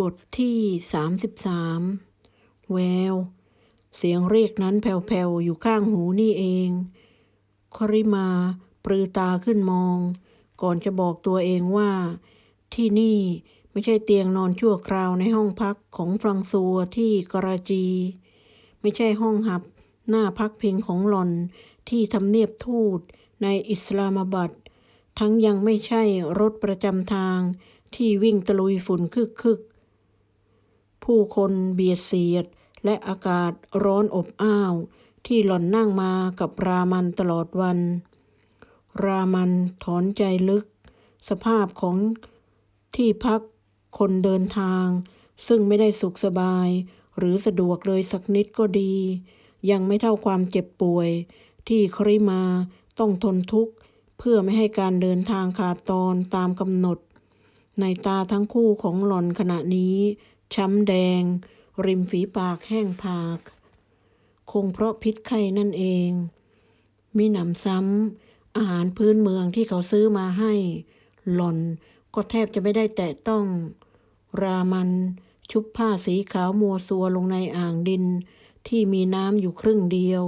บทที่สามสิบสามแวว เสียงเรียกนั้นแผ่วๆ อยู่ข้างหูนี่เอง คริมาปรือตาขึ้นมอง ก่อนจะบอกตัวเองว่า ที่นี่ไม่ใช่เตียงนอนชั่วคราวในห้องพักของฟรังซัวที่กราจี ไม่ใช่ห้องหับหน้าพักพิงของหลอนที่ทำเนียบทูตในอิสลามบัด ทั้งยังไม่ใช่รถประจำทางที่วิ่งตะลุยฝุ่นคึกๆ ผู้คนเบียดเสียด และอากาศร้อนอบอ้าว ที่หล่อนนั่งมากับรามันตลอดวัน รามันถอนใจลึก สภาพของที่พักคนเดินทาง ซึ่งไม่ได้สุขสบาย หรือสะดวกเลยสักนิดก็ดี ยังไม่เท่าความเจ็บป่วย ที่คริมาต้องทนทุกข์เพื่อไม่ให้การเดินทางขาดตอนตามกำหนด ในตาทั้งคู่ของหล่อนขณะนี้ ช้ำแดง ริมฝีปากแห้งผาก คงเพราะพิษไข้นั่นเอง มีหนำซ้ำอาหารพื้นเมืองที่เขาซื้อมาให้ หล่อนก็แทบจะไม่ได้แตะต้อง รามันชุบผ้าสีขาวมัวซัวลงในอ่างดิน ที่มีน้ำอยู่ครึ่งเดียว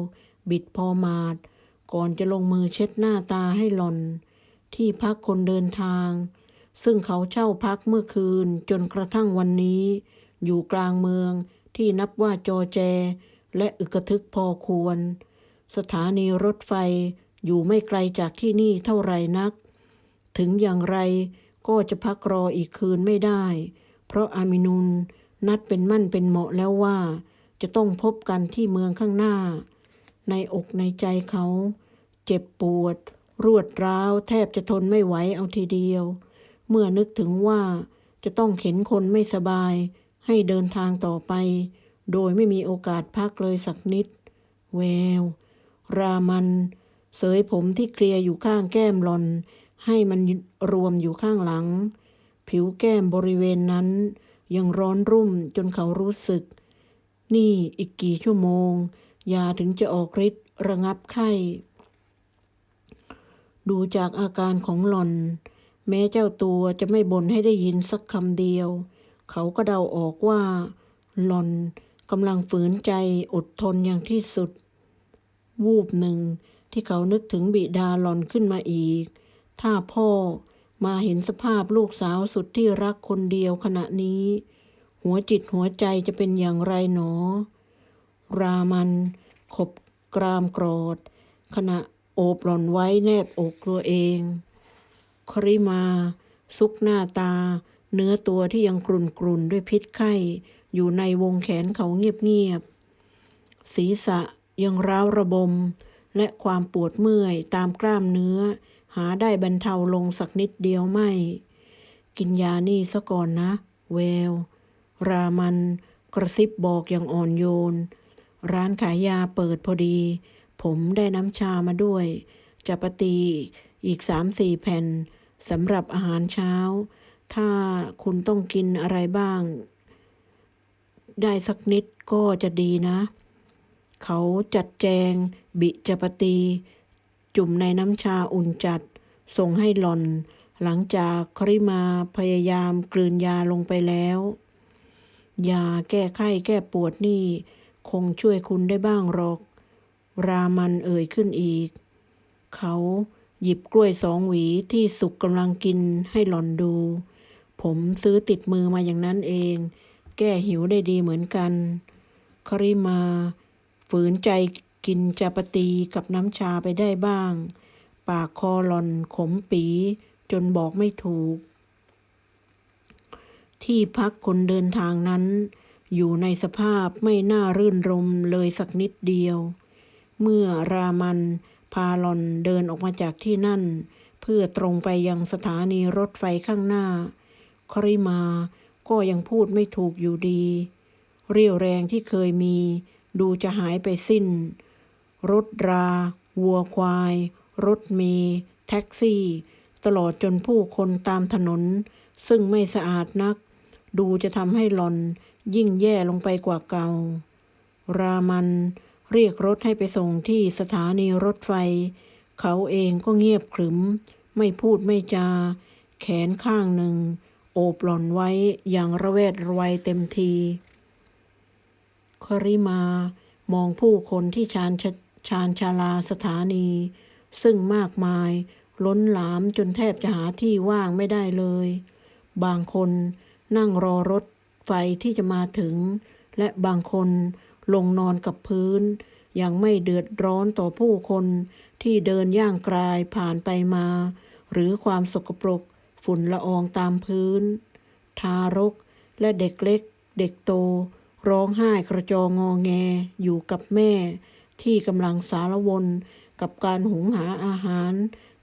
บิดพอมาด ก่อนจะลงมือเช็ดหน้าตาให้หล่อน ที่พักคนเดินทาง ซึ่งเขาเช่าพักเมื่อคืนจนกระทั่งวันนี้ อยู่กลางเมืองที่นับว่าจอแจ และอึกทึกพอควร สถานีรถไฟอยู่ไม่ไกลจากที่นี่เท่าไรนัก ถึงอย่างไรก็จะพักรออีกคืนไม่ได้ เพราะอามินุนนัดเป็นมั่นเป็นเหมาะแล้วว่า จะต้องพบกันที่เมืองข้างหน้า ในอกในใจเขา เจ็บปวด รวดร้าวแทบจะทนไม่ไหวเอาทีเดียว เมื่อนึกถึงว่าจะต้องเข็นคนไม่สบาย ให้เดินทางต่อไป โดยไม่มีโอกาสพักเลยสักนิด แวว รามันเสยผมที่เคลียอยู่ข้างแก้มหลอน ให้มันรวมอยู่ข้างหลัง ผิวแก้มบริเวณนั้น ยังร้อนรุ่มจนเขารู้สึก นี่อีกกี่ชั่วโมง ยาถึงจะออกฤทธิ์ระงับไข้ ดูจากอาการของหลอน แม้เจ้าตัวจะไม่บ่นให้ได้ยินสักคำเดียว เขาก็เดาออกว่า หล่อนกำลังฝืนใจอดทนอย่างที่สุด วูบหนึ่งที่เขานึกถึงบิดาหล่อนขึ้นมาอีก ถ้าพ่อมาเห็นสภาพลูกสาวสุดที่รักคนเดียวขณะนี้ หัวจิตหัวใจจะเป็นอย่างไรหนอ รามันขบกรามกรอด ขณะโอบหล่อนไว้แนบอกตัวเอง คริมา ซุกหน้าตา เนื้อตัวที่ยังกรุนกรุนด้วยพิษไข้ อยู่ในวงแขนเขาเงียบๆ ศีรษะยังร้าวระบม และความปวดเมื่อยตามกล้ามเนื้อ หาได้บรรเทาลงสักนิดเดียวไม่ กินยานี่ซะก่อนนะแววรามันกระซิบบอกอย่างอ่อนโยน ร้านขายยาเปิดพอดี ผมได้น้ำชามาด้วยจะปตี อีกสามสี่แผ่นสำหรับอาหารเช้า ถ้าคุณต้องกินอะไรบ้าง ได้สักนิดก็จะดีนะ เขาจัดแจง บิจปตี จุ่มในน้ำชาอุ่นจัด ส่งให้หล่อน หลังจากคริมาพยายามกลืนยาลงไปแล้ว ยาแก้ไข้แก้ปวดนี่ คงช่วยคุณได้บ้างหรอก รามันเอ่ยขึ้นอีก เขา หยิบกล้วยสองหวีที่สุกกำลังกินให้หล่อนดู ผมซื้อติดมือมาอย่างนั้นเอง แก้หิวได้ดีเหมือนกัน คริมา ฝืนใจกินจาปตีกับน้ำชาไปได้บ้าง ปากคอหลอนขมปีจนบอกไม่ถูก ที่พักคนเดินทางนั้น อยู่ในสภาพไม่น่ารื่นรมเลยสักนิดเดียว เมื่อรามัน พาหลอนเดินออกมาจากที่นั่น เพื่อตรงไปยังสถานีรถไฟข้างหน้า คริมาก็ยังพูดไม่ถูกอยู่ดี เรี่ยวแรงที่เคยมี ดูจะหายไปสิ้น รถรา วัวควาย รถเมแท็กซี่ ตลอดจนผู้คนตามถนน ซึ่งไม่สะอาดนัก ดูจะทำให้หลอนยิ่งแย่ลงไปกว่าเก่า รามัน เรียกรถให้ไปส่งที่สถานีรถไฟ เขาเองก็เงียบขรึม ไม่พูดไม่จา แขนข้างหนึ่ง โอบหล่อนไว้อย่างระแวดระวัยเต็มที คริมามองผู้คนที่ชานชชานชาลาสถานี ซึ่งมากมายล้นหลามจนแทบจะหาที่ว่างไม่ได้เลย บางคนนั่งรอรถไฟที่จะมาถึง และบางคน ลงนอนกับพื้น ยังไม่เดือดร้อนต่อผู้คนที่เดินย่างกรายผ่านไปมา หรือความสกปรกฝุ่นละอองตามพื้น ทารกและเด็กเล็ก เด็กโต ร้องไห้กระจองงอแงอยู่กับแม่ ที่กำลังสารวนกับการหุงหาอาหาร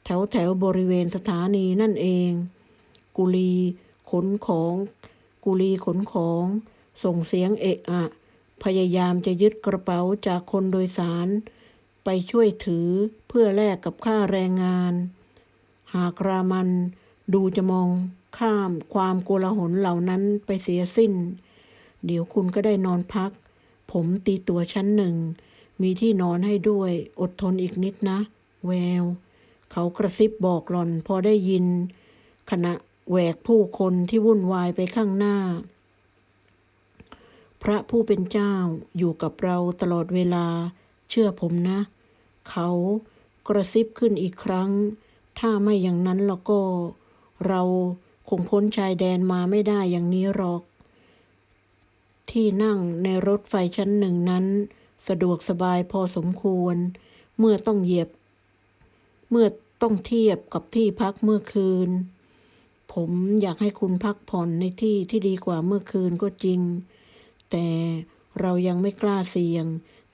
แถวแถวบริเวณสถานีนั่นเอง กุลีขนของ กุลีขนของ ส่งเสียงเอะอะ พยายามจะยึดกระเป๋าจากคนโดยสาร ไปช่วยถือเพื่อแลกกับค่าแรงงาน หากรามันดูจะมองข้ามความโกลาหลเหล่านั้นไปเสียสิ้น เดี๋ยวคุณก็ได้นอนพัก ผมตีตัวชั้นหนึ่ง มีที่นอนให้ด้วยอดทนอีกนิดนะ แวว เขากระซิบบอกหล่อนพอได้ยิน ขณะแหวกผู้คนที่วุ่นวายไปข้างหน้า พระผู้เป็นเจ้าอยู่กับเราตลอดเวลา เชื่อผมนะ เขากระซิบขึ้นอีกครั้ง ถ้าไม่อย่างนั้นแล้วก็ เราคงพ้นชายแดนมาไม่ได้อย่างนี้หรอก ที่นั่งในรถไฟชั้นหนึ่งนั้น สะดวกสบายพอสมควร เมื่อต้องเหยียบ เมื่อต้องเทียบกับที่พักเมื่อคืน ผมอยากให้คุณพักผ่อนในที่ที่ดีกว่าเมื่อคืนก็จริง แต่เรายังไม่กล้าเสี่ยง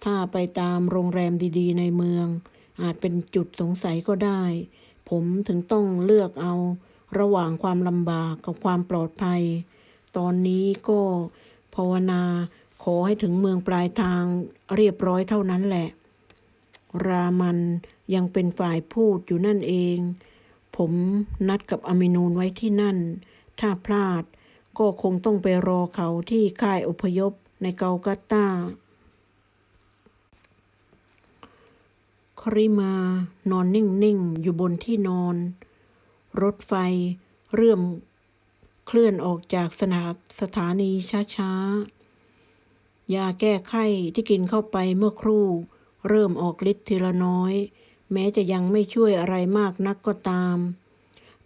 ถ้าไปตามโรงแรมดีๆ ในเมือง อาจเป็นจุดสงสัยก็ได้ ผมถึงต้องเลือกเอาระหว่างความลำบากกับความปลอดภัย ตอนนี้ก็ภาวนาขอให้ถึงเมืองปลายทางเรียบร้อยเท่านั้นแหละ รามันยังเป็นฝ่ายพูดอยู่นั่นเอง ผมนัดกับอามินูนไว้ที่นั่น ถ้าพลาด ก็คงต้องไปรอเขาที่ค่ายอพยพในเกากัตตา คริมานอนนิ่ง ๆ อยู่บนที่นอน รถไฟเริ่มเคลื่อนออกจากสนาสถานีช้า ๆ ยาแก้ไข้ที่กินเข้าไปเมื่อครู่ เริ่มออกฤทธิ์ทีละน้อย แม้จะยังไม่ช่วยอะไรมากนักก็ตาม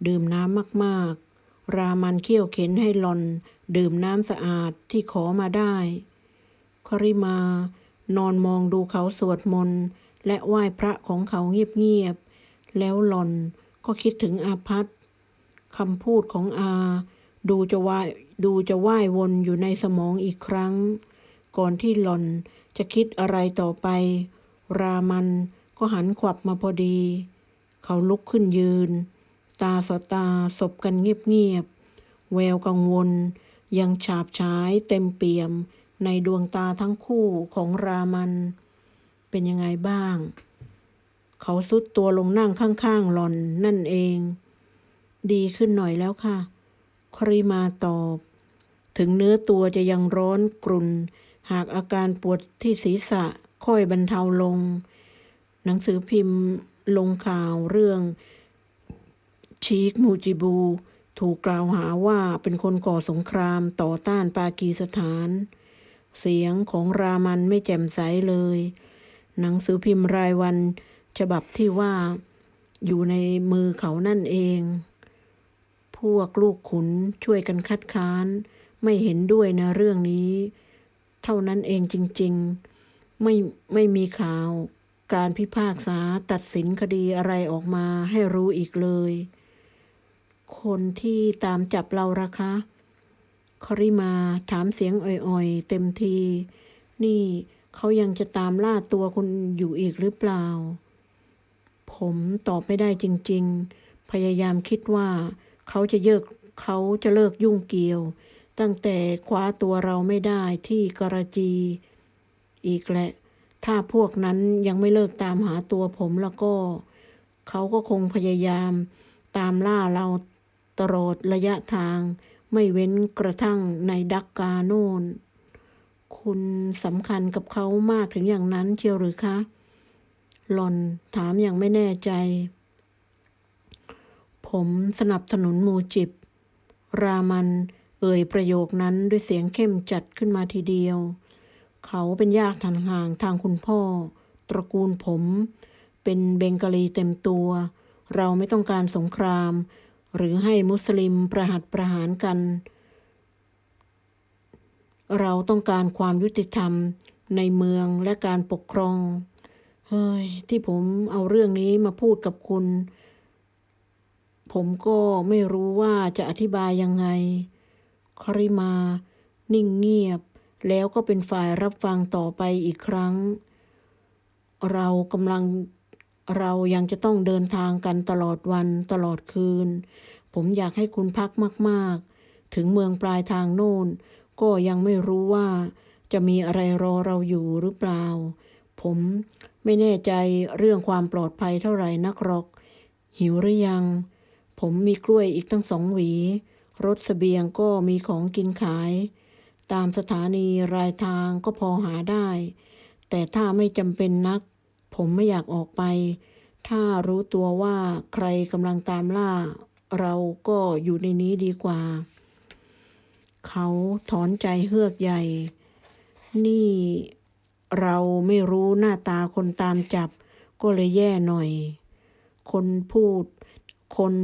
ดื่มน้ำมาก ๆ รามันเคี่ยวเข็นให้หลอนดื่มน้ำสะอาดที่ขอมาได้ คริมานอนมองดูเขาสวดมนต์และไหว้พระของเขาเงียบๆ แล้วหลอนก็คิดถึงอาพัฒคำพูดของอา ดูจะว่ายดูจะว่ายวนอยู่ในสมองอีกครั้ง ก่อนที่หลอนจะคิดอะไรต่อไป รามันก็หันขวับมาพอดี เขาลุกขึ้นยืน ตาสอตาสบกันเงียบๆ แววกังวล ยังฉาบฉายเต็มเปี่ยมในดวงตาทั้งคู่ของรามัน เป็นยังไงบ้าง เขาซุดตัวลงนั่งข้างๆหลอนนั่นเอง ดีขึ้นหน่อยแล้วค่ะ คริมาตอบ ถึงเนื้อตัวจะยังร้อนกรุ่น หากอาการปวดที่ศีรษะค่อยบรรเทาลง หนังสือพิมพ์ลงข่าวเรื่อง ชีคมูจิบู ถูกกล่าวหาว่าเป็นคนก่อสงครามต่อต้านปากีสถาน เสียงของรามันไม่แจ่มใสเลย หนังสือพิมพ์รายวันฉบับที่ว่าอยู่ในมือเขานั่นเอง พวกลูกขุนช่วยกันคัดค้าน ไม่เห็นด้วยในเรื่องนี้ เท่านั้นเองจริง ๆ ไม่ไม่มีข่าวการพิพากษาตัดสินคดีอะไรออกมาให้รู้อีกเลย คนที่ตามจับเราละคะคริมาถามเสียงอ่อยๆ เต็มที นี่เขายังจะตามล่าตัวคุณอยู่อีกหรือเปล่า ผมตอบไม่ได้จริง ๆ พยายามคิดว่า เขาจะเยิกเขาจะเลิกยุ่งเกี่ยว ตั้งแต่คว้าตัวเราไม่ได้ที่กราจี อีกแหละ ถ้าพวกนั้นยังไม่เลิกตามหาตัวผมแล้วก็ เขาก็คงพยายามตามล่าเรา ตลอดระยะทาง ไม่เว้นกระทั่งในดักกาโน่น คุณสำคัญกับเขามากถึงอย่างนั้นเชียวหรือคะ หลอนถามอย่างไม่แน่ใจ ผมสนับสนุนมูจิบ รามันเอ่ยประโยคนั้นด้วยเสียงเข้มจัดขึ้นมาทีเดียว เขาเป็นญาติห่างทางคุณพ่อ ตระกูลผม เป็นเบงกาลีเต็มตัว เราไม่ต้องการสงคราม หรือให้มุสลิมประหัตประหารกัน เราต้องการความยุติธรรมในเมืองและการปกครอง เฮ้ย ที่ผมเอาเรื่องนี้มาพูดกับคุณ ผมก็ไม่รู้ว่าจะอธิบายยังไง คริมา นิ่งเงียบ แล้วก็เป็นฝ่ายรับฟังต่อไปอีกครั้ง เรากำลัง เรายังจะต้องเดินทางกันตลอดวันตลอดคืน ผมอยากให้คุณพักมากๆ ถึงเมืองปลายทางโน่น ก็ยังไม่รู้ว่า จะมีอะไรรอเราอยู่หรือเปล่า ผมไม่แน่ใจเรื่องความปลอดภัยเท่าไหร่นักหรอก หิวหรือยัง ผมมีกล้วยอีกตั้งสองหวี รถสเสบียงก็มีของกินขาย ตามสถานีรายทางก็พอหาได้ แต่ถ้าไม่จำเป็นนัก ผมไม่อยากออกไป ถ้ารู้ตัวว่าใครกำลังตามล่า เราก็อยู่ในนี้ดีกว่า เขาถอนใจเฮือกใหญ่ นี่เราไม่รู้หน้าตาคนตามจับ ก็เลยแย่หน่อย คนพูด คน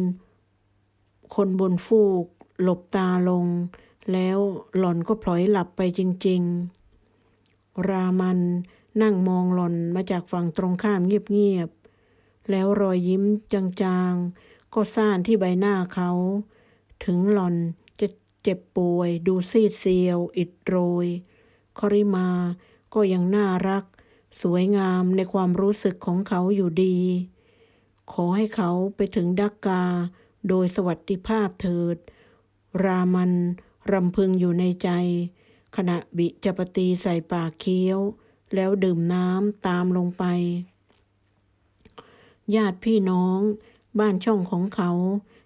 คนบนฟูก หลบตาลง แล้วหล่อนก็พลอยหลับไปจริง ๆ รามัน นั่งมองหล่อนมาจากฝั่งตรงข้ามเงียบๆ แล้วรอยยิ้มจางๆ ก็ซ่านที่ใบหน้าเขา ถึงหล่อนจะเจ็บป่วย ดูซีดเซียว อิดโรยคริมาก็ยังน่ารัก สวยงามในความรู้สึกของเขาอยู่ดี ขอให้เขาไปถึงดักกา โดยสวัสดิภาพเถิด รามันรำพึงอยู่ในใจ ขณะบิจปตีใส่ปากเคี้ยว แล้วดื่มน้ำตามลงไป ญาติพี่น้อง บ้านช่องของเขา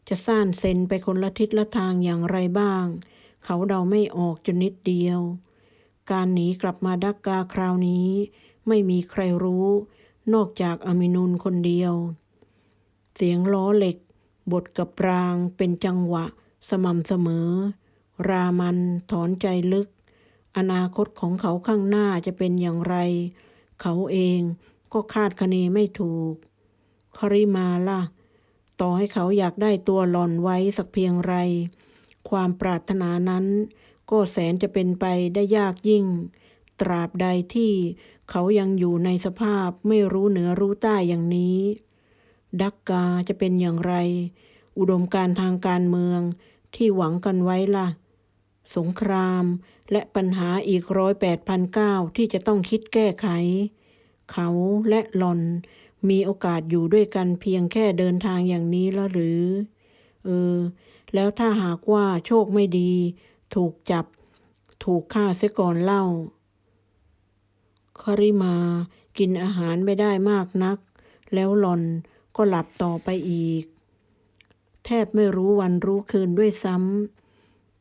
จะซ่านเซนไปคนละทิศละทางอย่างไรบ้าง เขาเดาไม่ออกจนนิดเดียว การหนีกลับมาดักกาคราวนี้ ไม่มีใครรู้ นอกจากอามินุนคนเดียว เสียงล้อเหล็กบดกับรางเป็นจังหวะสม่ำเสมอ รามันถอนใจลึก อนาคตของเขาข้างหน้าจะเป็นอย่างไร เขาเองก็คาดคะเนไม่ถูกคริมาล่ะ ต่อให้เขาอยากได้ตัวหล่อนไว้สักเพียงไร ความปรารถนานั้น ก็แสนจะเป็นไปได้ยากยิ่ง ตราบใดที่เขายังอยู่ในสภาพไม่รู้เหนือรู้ใต้อย่างนี้ ดักกาจะเป็นอย่างไร อุดมการทางการเมืองที่หวังกันไว้ล่ะ สงคราม และปัญหาอีกร้อยแปดพันเก้าที่จะต้องคิดแก้ไข เขาและหลอนมีโอกาสอยู่ด้วยกันเพียงแค่เดินทางอย่างนี้แล้วหรือ เออ แล้วถ้าหากว่าโชคไม่ดี ถูกจับ ถูกฆ่าเสียก่อนเล่าคาริมากินอาหารไม่ได้มากนัก แล้วหลอนก็หลับต่อไปอีก แทบไม่รู้วันรู้คืนด้วยซ้ำ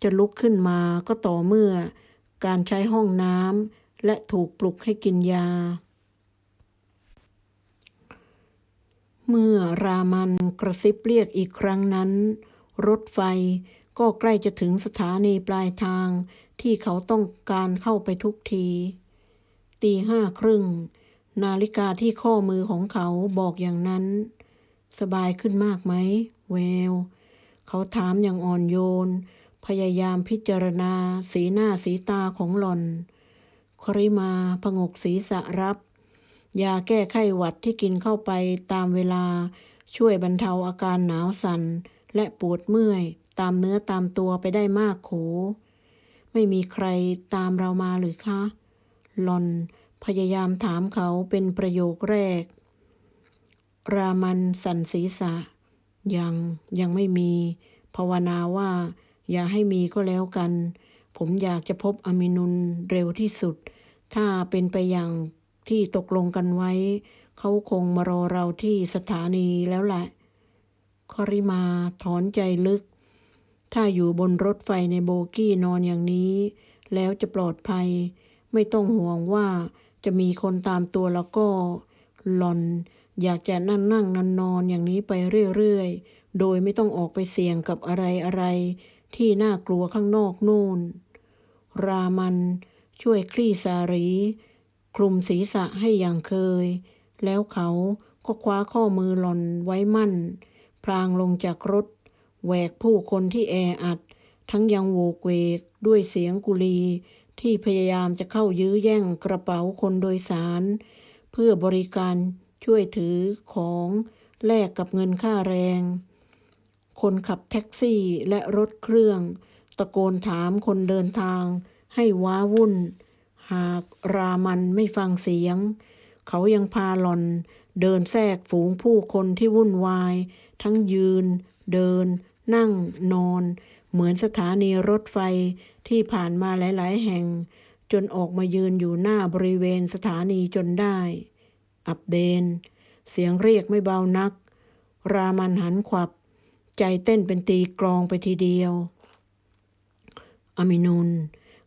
จะลุกขึ้นมาก็ต่อเมื่อการใช้ห้องน้ำและถูกปลุกให้กินยา เมื่อรามันกระซิบเรียกอีกครั้งนั้น รถไฟก็ใกล้จะถึงสถานีปลายทางที่เขาต้องการเข้าไปทุกที ตีห้าครึ่ง นาฬิกาที่ข้อมือของเขาบอกอย่างนั้น สบายขึ้นมากไหมแววเขาถามอย่างอ่อนโยน พยายามพิจารณา สีหน้าสีตาของหล่อน คริมาผงกศีรษะรับ ยาแก้ไข้หวัดที่กินเข้าไปตามเวลาช่วยบรรเทาอาการหนาวสัน่นและปวดเมื่อย ตามเนื้อตามตัวไปได้มากโข ไม่มีใครตามเรามาหรือคะ หลอนพยายามถามเขาเป็นประโยคแรก รามันสันศีรษะ ยังยังไม่มี ภาวนาว่า อย่าให้มีก็แล้วกัน ผมอยากจะพบอามินุนเร็วที่สุด ถ้าเป็นไปอย่างที่ตกลงกันไว้ เขาคงมารอเราที่สถานีแล้วแหละคริมาถอนใจลึก ถ้าอยู่บนรถไฟในโบกี้นอนอย่างนี้ แล้วจะปลอดภัย ไม่ต้องห่วงว่าจะมีคนตามตัวแล้วก็หลอน อยากจะนั่งนั่งนอนนอนอย่างนี้ไปเรื่อย ๆ โดยไม่ต้องออกไปเสี่ยงกับอะไรอะไร ที่น่ากลัวข้างนอกนู่น รามันช่วยคลี่สารี คลุมศีรษะให้อย่างเคย แล้วเขาก็คว้าข้อมือหล่อนไว้มั่น พลางลงจากรถ แหวกผู้คนที่แออัด ทั้งยังโวกเวกด้วยเสียงกุลี ที่พยายามจะเข้ายื้อแย่งกระเป๋าคนโดยสาร เพื่อบริการช่วยถือของแลกกับเงินค่าแรง คนขับแท็กซี่และรถเครื่อง ตะโกนถามคนเดินทาง ให้ว้าวุ่น หากรามันไม่ฟังเสียง เขายังพาหลอน เดินแทรกฝูงผู้คนที่วุ่นวาย ทั้งยืน เดิน นั่ง นอน เหมือนสถานีรถไฟที่ผ่านมาหลาย ๆ แห่ง จนออกมายืนอยู่หน้าบริเวณสถานีจนได้ อับเดน เสียงเรียกไม่เบานัก รามันหันขวับ ใจเต้นเป็นตีกลองไปทีเดียว อามินุน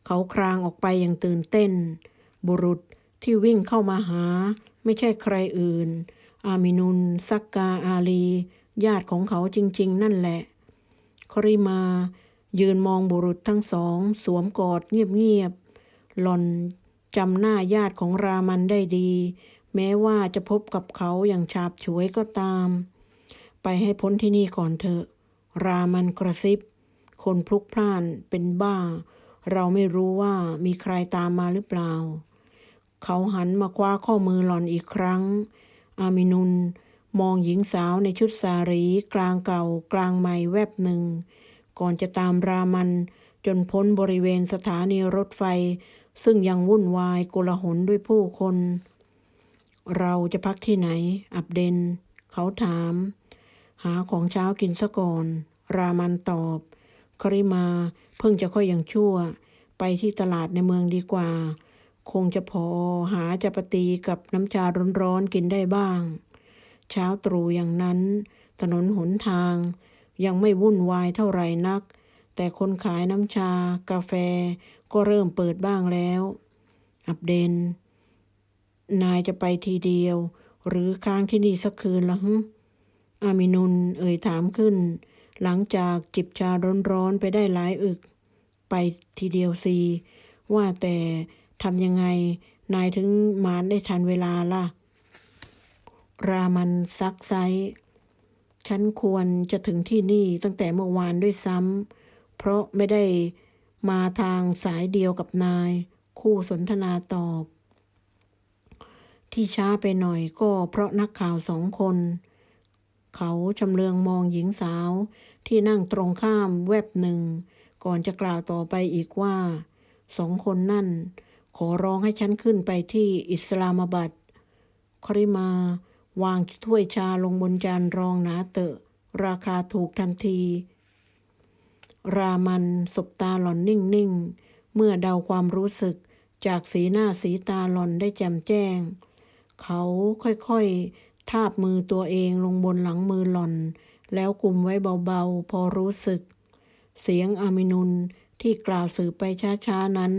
เขาครางออกไปอย่างตื่นเต้น บุรุษที่วิ่งเข้ามาหา ไม่ใช่ใครอื่น อามินุนซักกาอาลี ญาติของเขาจริง ๆ นั่นแหละ คริมา ยืนมองบุรุษทั้งสอง สวมกอดเงียบๆหล่อนจำหน้าญาติของรามันได้ดี แม้ว่าจะพบกับเขาอย่างฉาบฉวยก็ตาม ไปให้พ้นที่นี่ก่อนเถอะ รามันกระซิบ คนพลุกพล่านเป็นบ้า เราไม่รู้ว่ามีใครตามมาหรือเปล่า เขาหันมาคว้าข้อมือหล่อนอีกครั้ง อามินุนมองหญิงสาวในชุดสารีกลางเก่ากลางใหม่แวบหนึ่ง ก่อนจะตามรามันจนพ้นบริเวณสถานีรถไฟ ซึ่งยังวุ่นวายโกลาหลด้วยผู้คน เราจะพักที่ไหน อับเดน เขาถาม หาของเช้ากินซะก่อน รามันตอบ คริมาเพิ่งจะค่อยยังชั่ว ไปที่ตลาดในเมืองดีกว่า คงจะพอหาจะปตีกับน้ำชาร้อนๆกินได้บ้าง เช้าตรู่อย่างนั้น ถนนหนทาง ยังไม่วุ่นวายเท่าไหร่นัก แต่คนขายน้ำชา กาแฟ ก็เริ่มเปิดบ้างแล้ว อับเดน นายจะไปทีเดียว หรือค้างที่นี่สักคืนละฮึ อามินุนเอ่ยถามขึ้น หลังจากจิบชาร้อนๆไปได้หลายอึก ไปทีเดียวซีว่าแต่ทำยังไง นายถึงมาได้ทันเวลาล่ะ รามันซักไซฉันควรจะถึงที่นี่ตั้งแต่เมื่อวานด้วยซ้ำเพราะไม่ได้มาทางสายเดียวกับนาย คู่สนทนาตอบ ที่ช้าไปหน่อยก็เพราะนักข่าวสองคน เขาชำเลืองมองหญิงสาว ที่นั่งตรงข้ามแวบหนึ่ง ก่อนจะกล่าวต่อไปอีกว่าสองคนนั่น ขอร้องให้ฉันขึ้นไปที่อิสลามบัดคริมาวางถ้วยชาลงบนจานรองหนาเตอะ ราคาถูกทันที รามันสบตาหล่อนนิ่งๆ เมื่อเดาความรู้สึกจากสีหน้าสีตาหล่อนได้แจ่มแจ้ง เขาค่อย ทาบมือตัวเองลงบนหลังมือหล่อน แล้วกลุ่มไว้เบาๆ พอรู้สึก เสียงอามินุนที่กล่าวสื่อไปช้าๆนั้น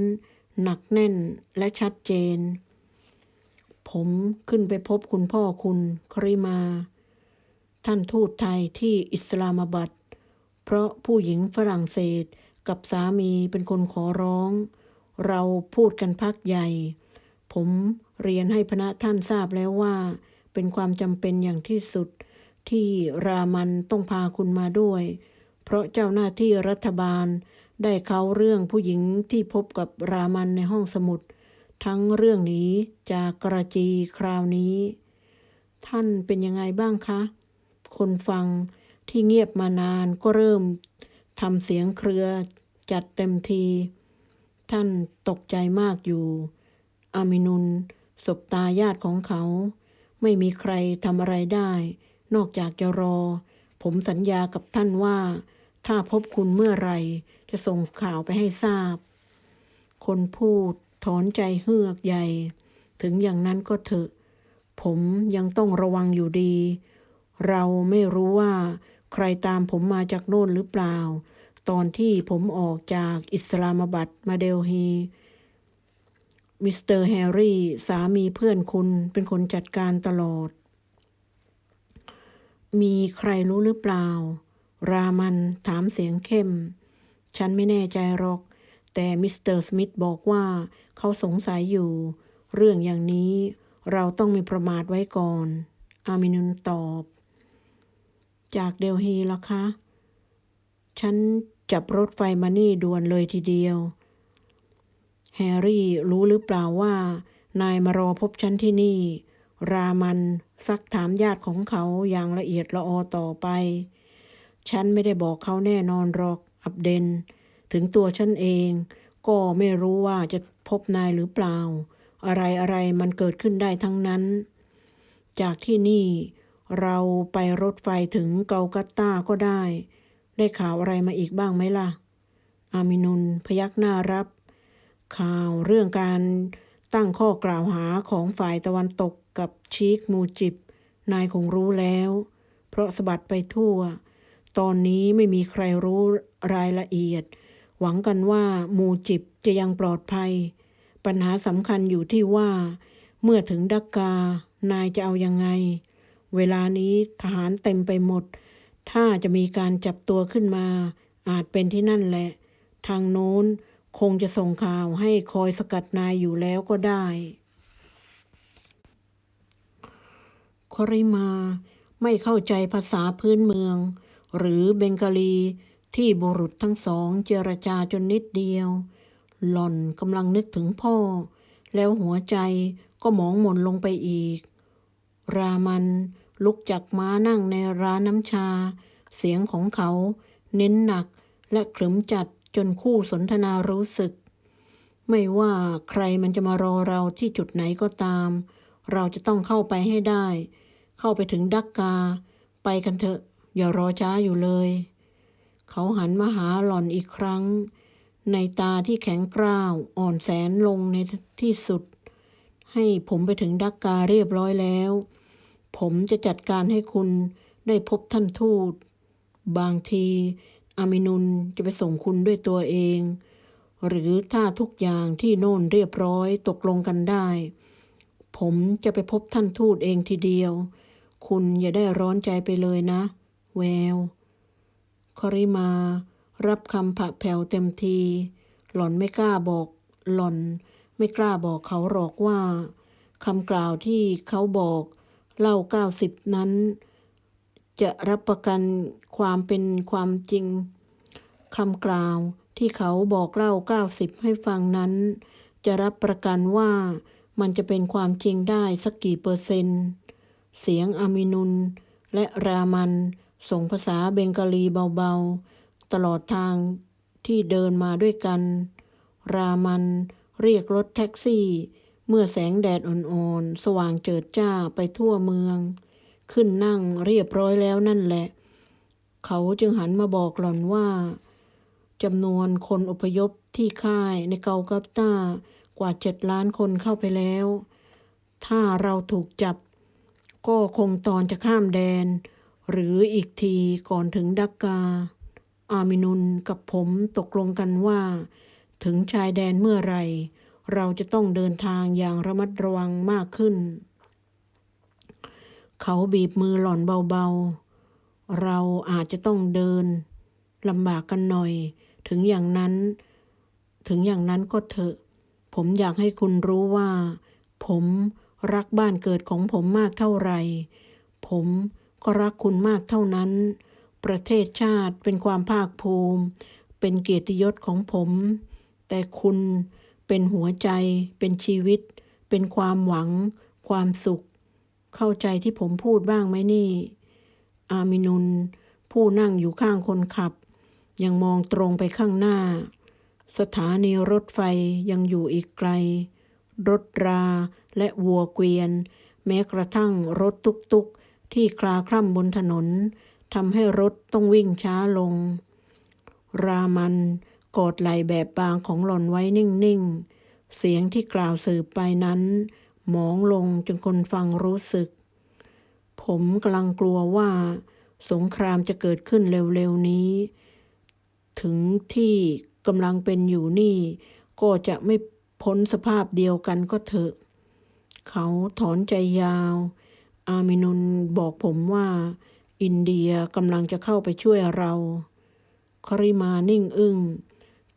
หนักแน่นและชัดเจน ผมขึ้นไปพบคุณพ่อคุณคริมา ท่านทูตไทยที่อิสลามบัดเพราะผู้หญิงฝรั่งเศสกับสามีเป็นคนขอร้อง เราพูดกันพักใหญ่ ผมเรียนให้พระท่านทราบแล้วว่า เป็นความจำเป็นอย่างที่สุด ที่รามันต้องพาคุณมาด้วย เพราะเจ้าหน้าที่รัฐบาลได้เขาเรื่องผู้หญิงที่พบกับรามันในห้องสมุด ทั้งเรื่องนี้จากกระจีคราวนี้ ท่านเป็นยังไงบ้างคะ คนฟังที่เงียบมานานก็เริ่มทำเสียงเครือจัดเต็มที ท่านตกใจมากอยู่ อามินุนสบตาญาติของเขา ไม่มีใครทำอะไรได้ นอกจากจะรอ ผมสัญญากับท่านว่า ถ้าพบคุณเมื่อไรจะส่งข่าวไปให้ทราบ คนพูดถอนใจเฮือกใหญ่ ถึงอย่างนั้นก็เถอะ ผมยังต้องระวังอยู่ดี เราไม่รู้ว่าใครตามผมมาจากโน่นหรือเปล่า ตอนที่ผมออกจากอิสลามบัดมาเดลฮี มิสเตอร์แฮร์รี่สามีเพื่อนคุณเป็นคนจัดการตลอด มีใครรู้หรือเปล่า รามันถามเสียงเข้ม ฉันไม่แน่ใจหรอก แต่มิสเตอร์สมิธบอกว่าเขาสงสัยอยู่ เรื่องอย่างนี้เราต้องมีประมาทไว้ก่อน อามินุนตอบ จากเดลฮีล่ะคะ ฉันจับรถไฟมานี่ด่วนเลยทีเดียว แฮร์รี่รู้หรือเปล่าว่า นายมารอพบฉันที่นี่ รามันซักถามญาติของเขาอย่างละเอียดละออต่อไป ฉันไม่ได้บอกเขาแน่นอนหรอก อับเดน ถึงตัวฉันเอง ก็ไม่รู้ว่าจะพบนายหรือเปล่า อะไรอะไรมันเกิดขึ้นได้ทั้งนั้น จากที่นี่เราไปรถไฟถึงเกากัตตาก็ได้ ได้ข่าวอะไรมาอีกบ้างไหมล่ะ อามินุนพยักหน้ารับ ข่าวเรื่องการตั้งข้อกล่าวหาของฝ่ายตะวันตกกับชีคมูจิบ นายคงรู้แล้ว เพราะสะบัดไปทั่ว ตอนนี้ไม่มีใครรู้รายละเอียด หวังกันว่ามูจิบจะยังปลอดภัย ปัญหาสำคัญอยู่ที่ว่า เมื่อถึงดักกา นายจะเอายังไง เวลานี้ทหารเต็มไปหมด ถ้าจะมีการจับตัวขึ้นมา อาจเป็นที่นั่นแหละ ทางโน้น คงจะส่งข่าวให้คอยสกัดนายอยู่แล้วก็ได้คริมาไม่เข้าใจภาษาพื้นเมือง หรือเบงกาลีที่บุรุษทั้งสองเจรจาจนนิดเดียว หล่อนกำลังนึกถึงพ่อ แล้วหัวใจก็หมองหม่นลงไปอีก รามันลุกจากม้านั่งในร้านน้ำชา เสียงของเขาเน้นหนักและขรึมจัด จนคู่สนทนารู้สึก ไม่ว่าใครมันจะมารอเราที่จุดไหนก็ตาม เราจะต้องเข้าไปให้ได้ เข้าไปถึงดักกา ไปกันเถอะ อย่ารอช้าอยู่เลย เขาหันมาหาหล่อนอีกครั้ง ในตาที่แข็งกร้าวอ่อนแสนลงในที่สุด ให้ผมไปถึงดักกาเรียบร้อยแล้ว ผมจะจัดการให้คุณได้พบท่านทูตบางที อามินุนจะไปส่งคุณด้วยตัวเอง หรือถ้าทุกอย่างที่โน่นเรียบร้อยตกลงกันได้ ผมจะไปพบท่านทูตเองทีเดียว คุณอย่าได้ร้อนใจไปเลยนะ แวว คอริมา รับคำผักแผ่วเต็มที หล่อนไม่กล้าบอกหล่อนไม่กล้าบอกเขาหรอกว่าคำกล่าวที่เขาบอกเล่าเก้าสิบนั้น จะรับประกันความเป็นความจริงคำกล่าวที่เขาบอกเล่าเก้าสิบให้ฟังนั้น จะรับประกันว่ามันจะเป็นความจริงได้สักกี่เปอร์เซนต์ เสียงอามินุนและรามันส่งภาษาเบงกาลีเบาๆ ตลอดทางที่เดินมาด้วยกัน รามันเรียกรถแท็กซี่ เมื่อแสงแดดอ่อนๆ สว่างเจิดจ้าไปทั่วเมือง ขึ้นนั่งเรียบร้อยแล้วนั่นแหละ เขาจึงหันมาบอกหล่อนว่าจำนวนคนอพยพที่ค่ายในเกากัตตากว่าเจ็ดล้านคนเข้าไปแล้ว ถ้าเราถูกจับ ก็คงตอนจะข้ามแดน หรืออีกทีก่อนถึงดักกา อามินุนกับผมตกลงกันว่า ถึงชายแดนเมื่อไรเราจะต้องเดินทางอย่างระมัดระวังมากขึ้น เขาบีบมือหล่อนเบาๆ เราอาจจะต้องเดินลำบากกันหน่อย ถึงอย่างนั้น ถึงอย่างนั้นก็เถอะ ผมอยากให้คุณรู้ว่า ผมรักบ้านเกิดของผมมากเท่าไหร่ ผมก็รักคุณมากเท่านั้น ประเทศชาติเป็นความภาคภูมิ เป็นเกียรติยศของผม แต่คุณเป็นหัวใจ เป็นชีวิต เป็นความหวัง ความสุข เข้าใจที่ผมพูดบ้างไหมนี่ อามินุนผู้นั่งอยู่ข้างคนขับ ยังมองตรงไปข้างหน้า สถานีรถไฟยังอยู่อีกไกล รถราและวัวเกวียน แม้กระทั่งรถตุกๆ ที่คลาคล่ำบนถนนทำให้รถต้องวิ่งช้าลง รามันกอดไหลแบบบางของหล่อนไว้นิ่ง ๆ เสียงที่กล่าวสืบไปนั้น มองลงจนคนฟังรู้สึก ผมกำลังกลัวว่า สงครามจะเกิดขึ้นเร็วๆนี้ ถึงที่กำลังเป็นอยู่นี่ ก็จะไม่พ้นสภาพเดียวกันก็เถอะ เขาถอนใจยาว อามินุนบอกผมว่า อินเดียกำลังจะเข้าไปช่วยเราคริมานิ่งอึ้ง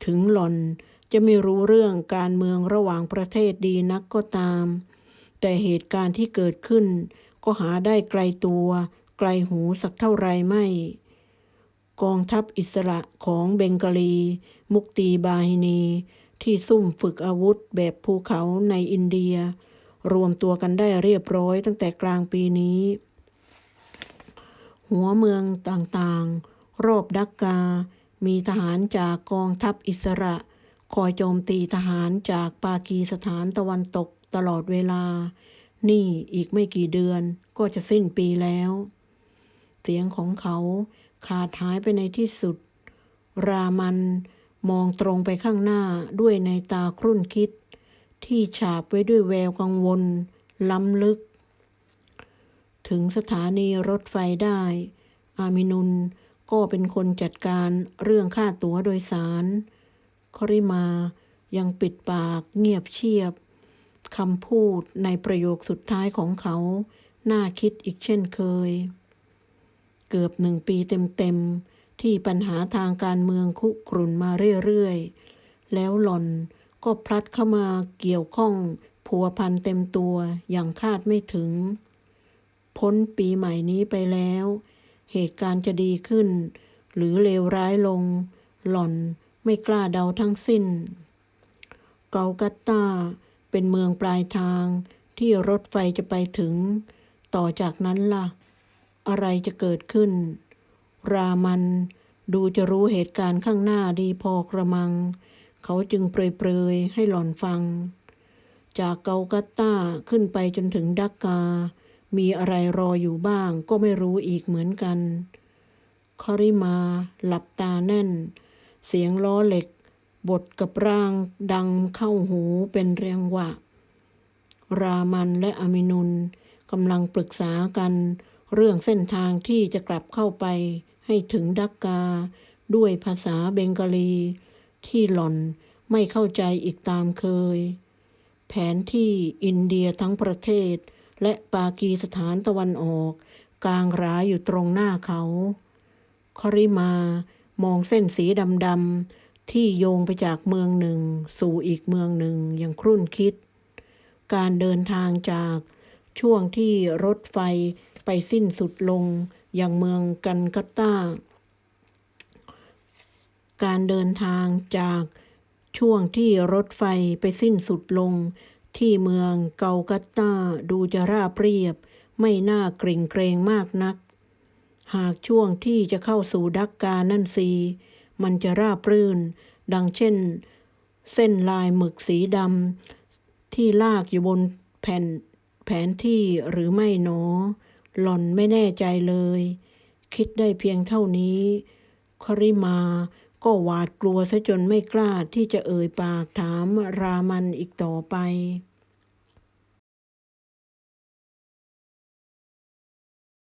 ถึงหล่อนจะไม่รู้เรื่องการเมืองระหว่างประเทศดีนักก็ตาม แต่เหตุการณ์ที่เกิดขึ้น ก็หาได้ไกลตัว ไกลหูสักเท่าไรไม่ กองทัพอิสระของเบงกาลี มุกตีบาฮินี ที่ซุ่มฝึกอาวุธแบบภูเขาในอินเดีย รวมตัวกันได้เรียบร้อยตั้งแต่กลางปีนี้ หัวเมืองต่างๆ รอบดักกา มีทหารจากกองทัพอิสระ คอยโจมตีทหารจากปากีสถานตะวันตก ตลอดเวลา นี่อีกไม่กี่เดือนก็จะสิ้นปีแล้ว เสียงของเขาขาดหายไปในที่สุด รามันมองตรงไปข้างหน้าด้วยในตาครุ่นคิด ที่ฉาบไว้ด้วยแววกังวล ล้ำลึก ถึงสถานีรถไฟได้ อามินุนก็เป็นคนจัดการเรื่องค่าตั๋วโดยสาร คริมายังปิดปากเงียบเชียบ คำพูดในประโยคสุดท้ายของเขา น่าคิดอีกเช่นเคย เกือบหนึ่งปีเต็มๆ ที่ปัญหาทางการเมืองคุกรุ่นมาเรื่อยๆ แล้วหล่อนก็พลัดเข้ามาเกี่ยวข้องผัวพันเต็มตัวอย่างคาดไม่ถึง พ้นปีใหม่นี้ไปแล้ว เหตุการณ์จะดีขึ้น หรือเลวร้ายลง หล่อนไม่กล้าเดาทั้งสิ้น เกากัตตา เป็นเมืองปลายทางที่รถไฟจะไปถึง ต่อจากนั้นล่ะ อะไรจะเกิดขึ้น รามันดูจะรู้เหตุการณ์ข้างหน้าดีพอกระมัง เขาจึงเปรยๆให้หล่อนฟัง จากเกากัตตาขึ้นไปจนถึงดักกา มีอะไรรออยู่บ้างก็ไม่รู้อีกเหมือนกัน คอริมา หลับตาแน่น เสียงล้อเหล็ก บดกับร่างดังเข้าหูเป็นเรียงวะ รามันและอามินุนกำลังปรึกษากันเรื่องเส้นทางที่จะกลับเข้าไปให้ถึงดักกา ด้วยภาษาเบงกาลี ที่หล่อนไม่เข้าใจอีกตามเคย แผนที่อินเดียทั้งประเทศ และปากีสถานตะวันออก กลางร้ายอยู่ตรงหน้าเขา คอริมามองเส้นสีดำๆ ที่โยงไปจากเมืองหนึ่ง สู่อีกเมืองหนึ่งอย่างครุ่นคิด การเดินทางจากช่วงที่รถไฟไปสิ้นสุดลงอย่างเมืองกันกัตตา การเดินทางจากช่วงที่รถไฟไปสิ้นสุดลง ที่เมืองเกากัตตาดูจะราบเรียบ ไม่น่าเกรงเกรงมากนัก หากช่วงที่จะเข้าสู่ดักกานั่นซี มันจะราบรื่น ดังเช่น เส้นลายหมึกสีดำที่ลากอยู่บนแผ่นแผนที่หรือไม่หนอ หล่อนไม่แน่ใจเลย คิดได้เพียงเท่านี้คริมาก็หวาดกลัวซะจนไม่กล้าที่จะเอ่ยปากถามรามันอีกต่อไป